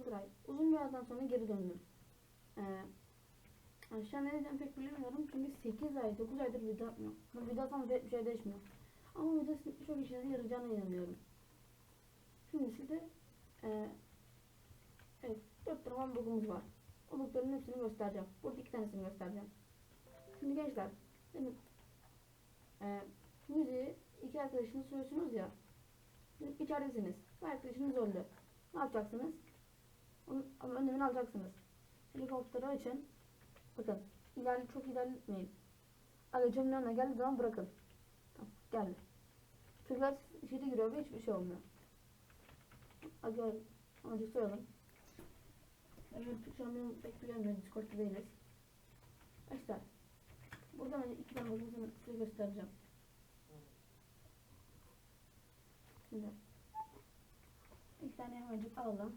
Yıldıray. Uzun bir aradan sonra geri döndüm. Ee, yani ne diyeceğim pek bilmiyorum. Çünkü 8 ay, 9 aydır video atmıyorum. Bu video atsam bir şey değişmiyor. Ama video sizin çok işinize yarayacağına inanıyorum. Şimdi size e, evet, 4 tane bugumuz var. O bugların hepsini göstereceğim. Burada iki tanesini göstereceğim. Şimdi gençler, benim e, müziği iki arkadaşınız söylüyorsunuz ya. İçeridesiniz. Bir arkadaşınız öldü. Ne yapacaksınız? Onun önlemini alacaksınız. Helikopteri açın. Bakın. İlerle, çok ilerletmeyin. Aracımın önüne geldiği zaman bırakın. Tamam. Geldi. Çocuklar içeri giriyor ve hiçbir şey olmuyor. Hadi amacık soralım. Evet, şu an benim pek bilemiyorum. Discord'da değiliz. Arkadaşlar. Buradan önce iki tane bölümü size göstereceğim. Şimdi İki tane hemencik alalım.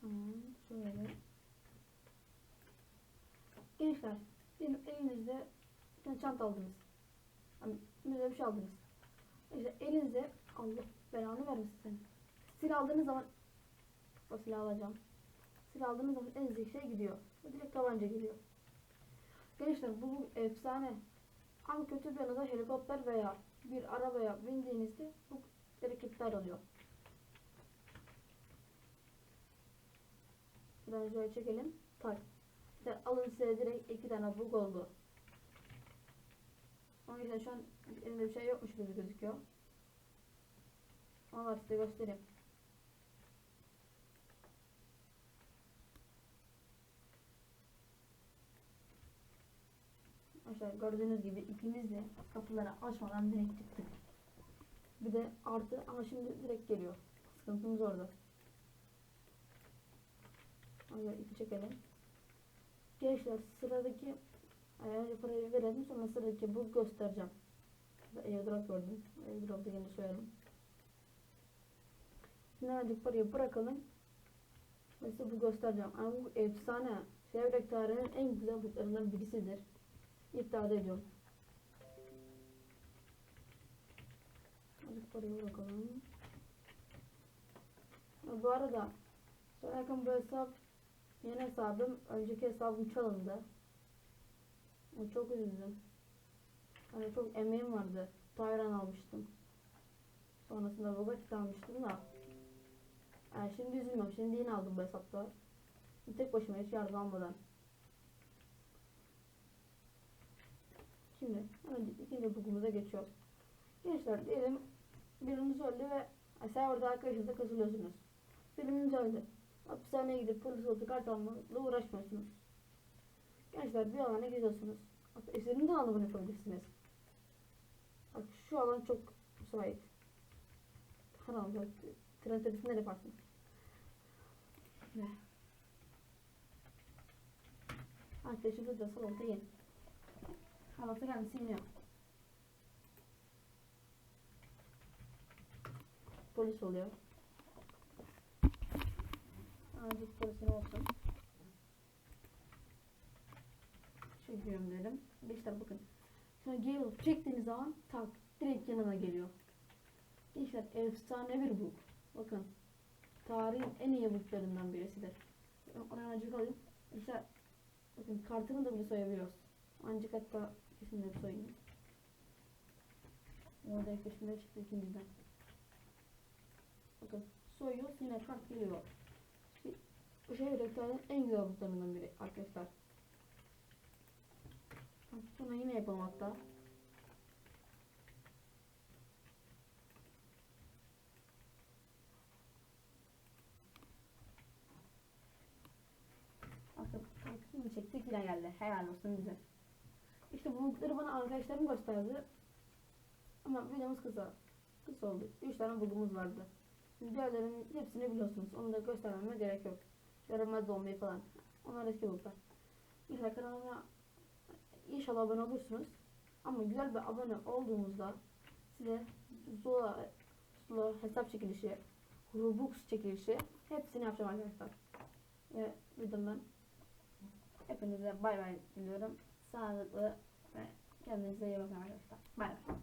Tamam, şöyle. Gençler, benim elinizde bir çanta aldınız. Yani bir şey aldınız. İşte elinizde Allah belanı vermesin seni. Silah aldığınız zaman o silah alacağım. Silah aldığınız zaman elinizdeki şey gidiyor. Direkt tabanca geliyor. Gençler bu, efsane. Ama kötü bir yanı da helikopter veya bir arabaya bindiğinizde bu direkt oluyor. Buradan şöyle çekelim. Tak. İşte alın size direkt iki tane bug oldu. Ama işte şu an elimde bir şey yokmuş gibi gözüküyor. Ama size göstereyim. Arkadaşlar gördüğünüz gibi ikimiz de kapıları açmadan direkt çıktık. Bir de artı ama şimdi direkt geliyor. Sıkıntımız orada. Hadi ipi çekelim. Gençler sıradaki önce parayı verelim sonra sıradaki bu göstereceğim. Airdrop gördüm. Airdrop'ta yine söylerim. Şimdi hemen parayı bırakalım. Size bu göstereceğim. Ama bu efsane. Çevrek tarihinin en güzel butlarından birisidir. İptal ediyorum. Azıcık parayı bırakalım. Ha, bu arada Sonrakan bu hesap yeni hesabım. Önceki hesabım çalındı. Çok üzüldüm. Hani çok emeğim vardı. Tayran almıştım. Sonrasında Robot almıştım da. Yani şimdi üzülmüyorum. Şimdi yine aldım bu hesapta. Tek başıma hiç yardım almadan. Şimdi önce ikinci bugumuza geçiyoruz. Gençler diyelim biriniz öldü ve sen orada arkadaşınızla katılıyorsunuz. Biriniz öldü. Hapishaneye gidip polis olup kart almakla uğraşmıyorsunuz. Gençler bir alana gidiyorsunuz. Hatta istediğiniz alanda bunu yapabilirsiniz. Bak şu alan çok müsait. Alanda tren tepesinde yaparsınız. Ne? Arkadaşımız da salonda yeni. Havası kendisi iniyor. Polis oluyor. Azıcık polisin olsun. Çekiyorum dedim. Gençler bakın. Geri alıp çektiğiniz zaman tak direkt yanına geliyor. Gençler efsane bir book. Bakın. Tarihin en iyi booklarından birisidir. Ona acık alayım. İşte bakın kartını da bile soyabiliyoruz. Ancak hatta kesinlikle soyayım. Orada yaklaşımda çıktı ikinciden. Bakın soyuyoruz yine kart geliyor. Şey rektörün en güzel butlarından biri arkadaşlar. Sonra yine yapalım hatta. Kısmını çektik yine geldi. Helal olsun bize. İşte bu bulguları bana arkadaşlarım gösterdi. Ama videomuz kısa. Kısa oldu. 3 tane bulgumuz vardı. Diğerlerinin hepsini biliyorsunuz. Onu da göstermeme gerek yok. Görünmez olmayı falan. Onlar eski bulgular. İnşallah kanalıma inşallah abone olursunuz. Ama güzel bir abone olduğunuzda size Zula, Zula hesap çekilişi, Robux çekilişi hepsini yapacağım arkadaşlar. Ve videomdan hepinize bay bay diliyorum. Sağlıklı ve kendinize iyi bakın arkadaşlar. Bay bay.